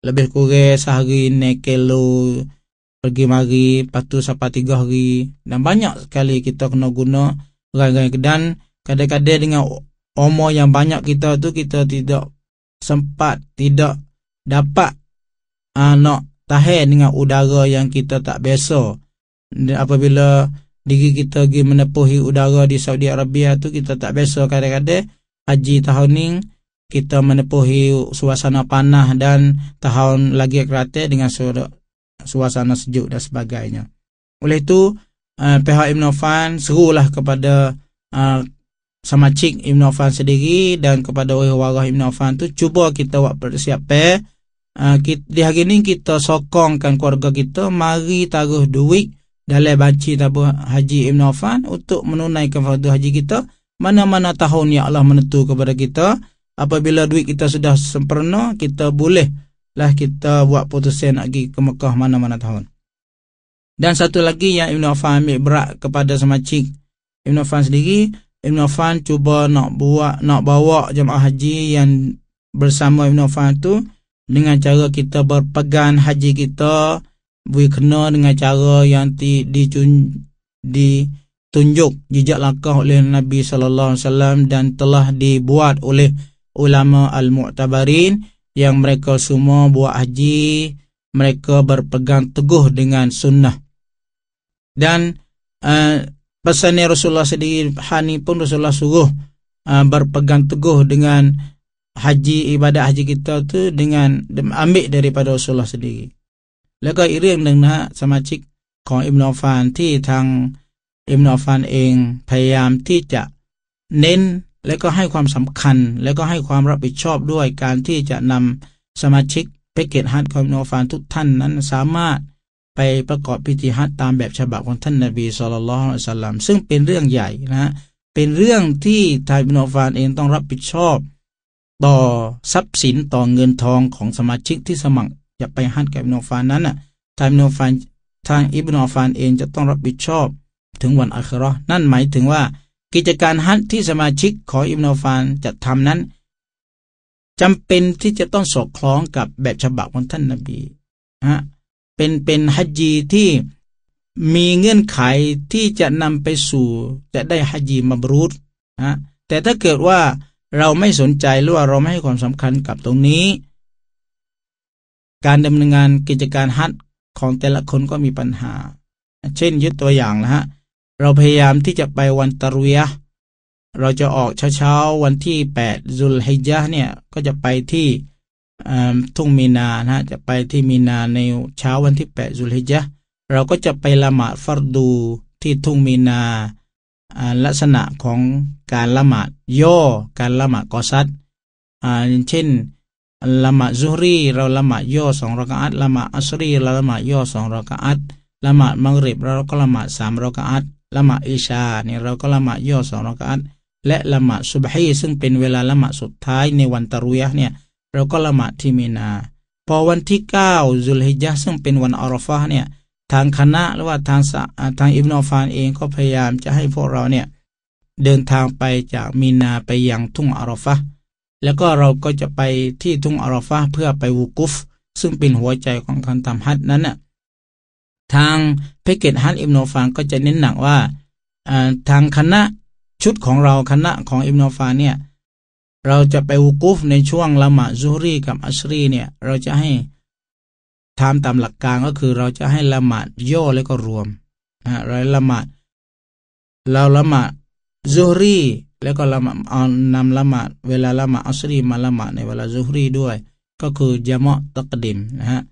lebih kurang sehari naik kilo pergi mari lepas tu sampai tiga hari. Dan banyak sekali kita kena guna rai-rai dan kadang-kadang dengan umur yang banyak kita tu kita tidak sempat tidak dapat uh, nak tahan dengan udara yang kita tak biasa. Apabila diri kita pergi menepuhi udara di Saudi Arabia tu kita tak biasa. Kadang-kadang haji tahun ni kita menepuhi suasana panah dan tahun lagi kerata dengan suasana sejuk dan sebagainya. Oleh itu, uh, pihak Ibn Affan serulah kepada uh, sama cik Ibn Affan sendiri dan kepada warah Ibn Affan tu cuba kita buat persiapan. Uh, di hari ini kita sokongkan keluarga kita mari taruh duit dalam banci tabur haji Ibn Affan untuk menunaikan fardu haji kita mana-mana tahun yang Allah menentu kepada kita apabila duit kita sudah sempurna kita boleh lah kita buat putusan nak pergi ke Mekah mana-mana tahun. Dan satu lagi yang Ibn Affan ambil berat kepada semacik Ibn Affan sendiri Ibn Affan cuba nak buat nak bawa jemaah haji yang bersama Ibn Affan tu dengan cara kita berpegang haji kita boleh kena dengan cara yang di, dicun, ditunjuk jejak langkah oleh Nabi sallallahu alaihi wasallam dan telah dibuat oleh ulama al-mu'tabarin yang mereka semua buat haji mereka berpegang teguh dengan sunnah dan uh, pesan Rasulullah sendiri hani pun Rasulullah suruh uh, berpegang teguh dengan haji ibadat haji kita tu dengan ambil daripada Rasulullah sendiri แล้วก็อีกเรื่องหนึ่งนะฮะสมาชิกของอิมนอฟานที่ทางอิมนอฟานเองพยายามที่จะเน้น และก็ให้ความสำคัญและก็ให้ความรับผิดชอบด้วยการที่จะนำสมาชิกเพกเกตฮัตของอิมนอฟานทุกท่านนั้นสามารถไปประกอบพิธีฮัตตามแบบฉบับของท่านนบีสุลต่านละฮ์สัลลัมซึ่งเป็นเรื่องใหญ่นะเป็นเรื่องที่ทายอิมนอฟานเองต้องรับผิดชอบ ต่อทรัพย์สินต่อเงินทองของสมาชิกที่สมัครจะไปฮัดกับอิบนอฟานนั้นน่ะทางอินอฟานทางอิบนอฟานเองจะต้องรับผิดชอบถึงวันอัครานั่นหมายถึงว่า กิจการฮัดที่สมาชิกของอิบนอฟานจะทำนั้นจำเป็นที่จะต้องสอดคล้องกับแบบฉบับของท่านนบีฮะเป็นเป็นฮัจญีที่มีเงื่อนไขที่จะนำไปสู่จะได้ฮัจญีมาบรูดฮะแต่ถ้าเกิดว่าเราไม่สนใจหรือว่าเราไม่ให้ความสำคัญกับตรงนี้ การดำเนินงานกิจการฮัทของแต่ละคนก็มีปัญหา เช่นยึดตัวอย่างนะฮะ เราพยายามที่จะไปวันตะรุยะเราจะออกเช้าๆวันที่8ซุลฮิจญะเนี่ยก็จะไปที่ทุ่งมีนานะฮะจะไปที่มีนาในเช้าวันที่8ซุลฮิจญะเราก็จะไปละหมาดฟัรดูที่ทุ่งมีนาลักษณะของการละหมาดย่อการละหมาดกอซัดเช่นละหมาดซุฮรีเราละหมาดย่อสองรากาอัตละหมาดอัสรีเราละหมาดย่อสองรากาอัตละหมาดมังริบเราก็ละหมาดสามรากาอัต ละหมาดอิชาเนี่ยเราก็ละหมาดย่อสองรากาอัตและละหมาดซุบฮีซึ่งเป็นเวลาละหมาดสุดท้ายในวันตะรุยะเนี่ยเราก็ละหมาดที่มีนา พอวันที่เก้าซุลฮิจญะซึ่งเป็นวันอารอฟะเนี่ยทางคณะหรือว่าทางทางอิบนอฟานเองก็พยายามจะให้พวกเราเนี่ยเดินทางไปจากมีนาไปยังทุ่งอารอฟะแล้วก็เราก็จะไปที่ทุ่งอาราฟาเพื่อไปวูกุฟ ซึ่งเป็นหัวใจของการทำฮัจนั้นน่ะ ทางเพกเกตฮัจอิมโนฟานก็จะเน้นหนักว่าทางคณะชุดของเราคณะของอิมโนฟานเนี่ยเราจะไปวูกุฟในช่วงละหมาดซุฮรีกับอัชรีเนี่ยเราจะให้ทำตามหลักการก็คือเราจะให้ละหมาดย่อแล้วก็รวมนะเราละหมาดเราละหมาดซุฮรีแล้วก็ละหมาดเอานำละหมาดเวลาละหมาดอัสรีมาละหมาดในเวลาซุฮรีด้วย ก็คือยามะตักดิมนะฮะ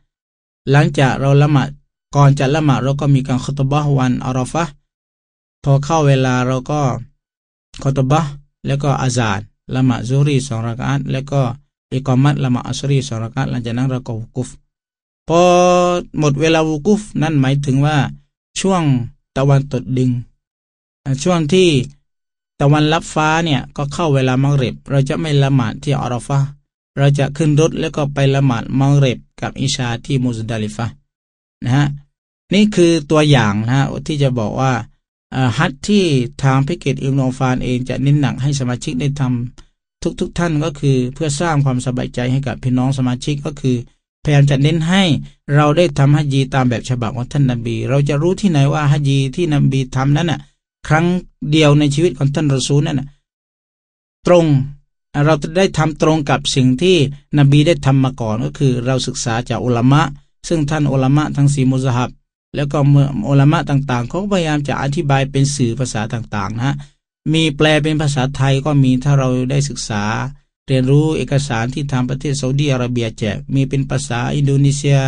หลังจากเราละหมาด ก่อนจะละหมาดเราก็มีการคุตบะวันอารอฟะพอเข้าเวลาเราก็คุตบะแล้วก็อาซาดละหมาดซุรีสองรักอัตแล้วก็อิกอมัดละหมาดอัสรีสองรักอัตหลังจากนั้นเราก็วุกุฟพอหมดเวลาวุกุฟนั่นหมายถึงว่าช่วงตะวันตกดิงช่วงที่ตะวันลับฟ้าเนี่ยก็เข้าเวลามังเริบเราจะไม่ละหมาดที่อาราฟาเราจะขึ้นรถแล้วก็ไปละหมาดมังเริบกับอิชาที่มุสดาลิฟะ นะฮะนี่คือตัวอย่างนะฮะที่จะบอกว่าฮัทที่ทางพิเกตอิมโนฟานเองจะเน้นหนักให้สมาชิกได้ทำทุกๆทท่านก็คือเพื่อสร้างความสบายใจให้กับพี่น้องสมาชิกก็คือพยายามจะเน้นให้เราได้ทำฮัจญีตามแบบฉบับของท่านนบี เราจะรู้ที่ไหนว่าฮัจญีที่นบีทำนั้นน่ะ ครั้งเดียวในชีวิตของท่านรอซูลนั่นน่ะตรงเราจะได้ทำตรงกับสิ่งที่นบีได้ทำมาก่อนก็คือ เราศึกษาจากอุลามะ ซึ่งท่านอุลมะทั้งสีมุสฮับ แล้วก็อุลมะต่างๆเขาพยายามจะอธิบายเป็นสื่อภาษาต่างๆนะมีแปลเป็นภาษาไทยก็มีถ้าเราได้ศึกษา เรียนรู้เอกสารที่ทางประเทศซาอุดีอาระเบียแจกมีเป็นภาษาอินโดนีเซีย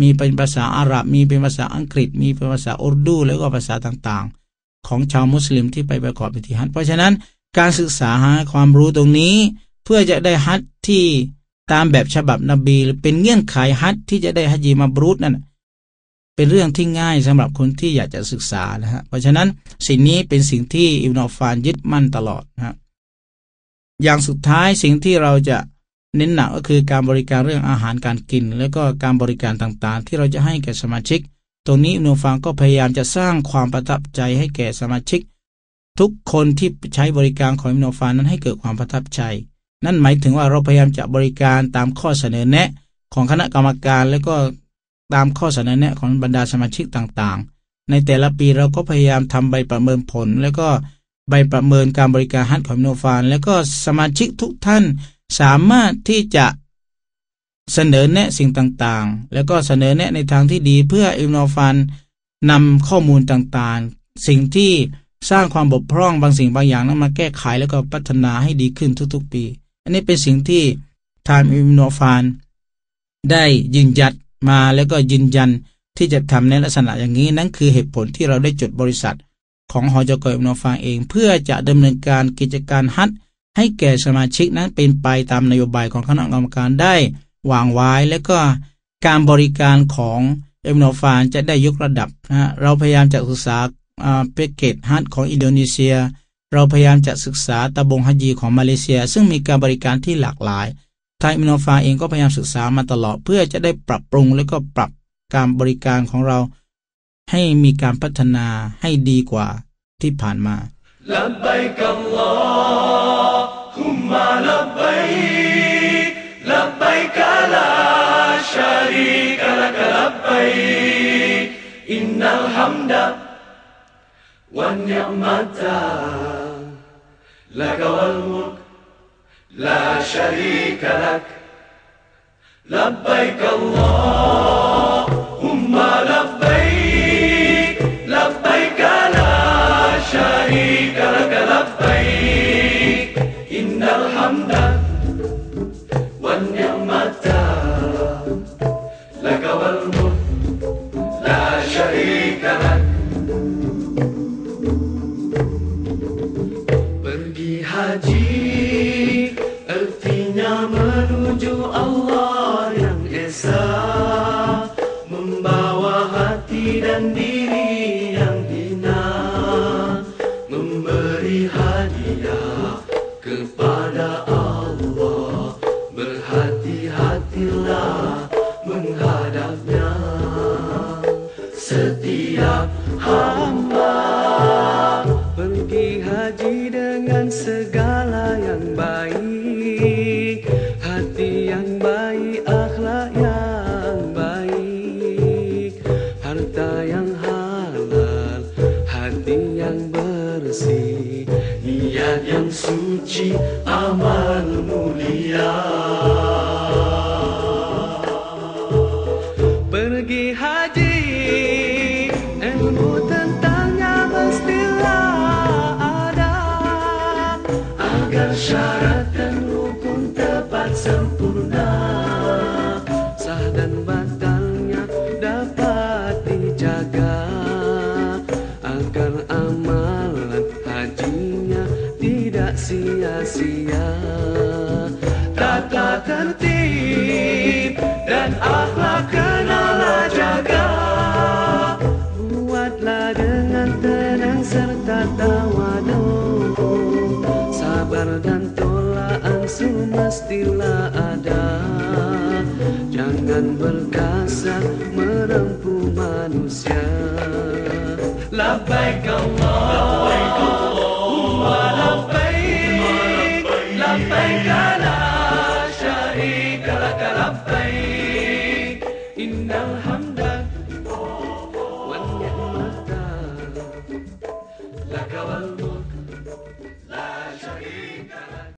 มีเป็นภาษาอาหรับ มีเป็นภาษาอังกฤษ มีเป็นภาษาอุรดู แล้วก็ภาษาต่างๆ ของชาวมุสลิมที่ไปประกอบพิธีฮัจเพราะฉะนั้นการศึกษาหาความรู้ตรงนี้ เพื่อจะได้ฮัจที่ ตามแบบฉบับนบีหรือเป็นเงื่อนไขฮัจที่จะได้ฮัจญีมาบรูดนั่นเป็นเรื่องที่ง่ายสำหรับคนที่อยากจะศึกษานะฮะเพราะฉะนั้นสิ่งนี้เป็นสิ่งที่อิบนอฟานยึดมั่นตลอดนะฮะอย่างสุดท้ายสิ่งที่เราจะเน้นหนักก็คือการบริการเรื่องอาหารการกิน และก็การบริการต่างๆ ที่เราจะให้แก่สมาชิก ตรงนี้อิบนอฟานก็พยายามจะสร้างความประทับใจให้แก่สมาชิก ทุกคนที่ใช้บริการของอิบนอฟานนั้นให้เกิดความประทับใจ นั่นหมายถึงว่าเราพยายามจะบริการตามข้อเสนอแนะของคณะกรรมการ และก็ตามข้อเสนอแนะของบรรดาสมาชิกต่างๆ ในแต่ละปีเราก็พยายามทำใบประเมินผล แล้วก็ใบประเมินการบริการฮัตของโนฟาน แล้วก็สมาชิกทุกท่านสามารถที่จะเสนอแนะสิ่งต่างๆ แล้วก็เสนอแนะในทางที่ดีเพื่ออิมโนฟานนำข้อมูลต่างๆ สิ่งที่สร้างความบกพร่องบางสิ่งบางอย่างนั้นมาแก้ไขแล้วก็พัฒนาให้ดีขึ้นทุกๆ ปี อันนี้เป็นสิ่งที่ทางอิมโนฟาน ได้ยืนยัดมาแล้วก็ยืนยันที่จะทำในลักษณะอย่างนี้นั่นคือเหตุผลที่เราได้จดบริษัท ของหอจกอิมโนฟางเอง เพื่อจะดำเนินการกิจการฮัทให้แก่สมาชิกนั้นเป็นไปตามนโยบายของคณะกรรมการได้วางไว้และก็การบริการของเอ็มโนฟานจะได้ยกระดับนะเราพยายามจะศึกษาเปกเกตฮัทของอินโดนีเซีย เราพยายามจะศึกษาตะบงฮัจีของมาเลเซีย ซึ่งมีการบริการที่หลากหลายไทางอิมโนฟาเองก็พยายามศึกษามาตลอดเพื่อจะได้ปรับปรุงและก็ปรับการบริการของเรา ให้มีการพัฒนาให้ดีกว่าที่ผ่านมาลับไบกัลลอฮุมมาลับไบลับไบกะลาชารีกะลักลับไบอินนัลฮัมดะวันยะมตา لك والملك لا شريك لك. لبيك اللهم لبيك. لبيك لا شريك لك لبيك. إن الحمد and suci amal mulia. Pergi haji ilmu tentangnya mestilah ada. Agar syarat dan rukun tepat sempurna semestilah ada Jangan berkasar merempu manusia. Labbaik Allah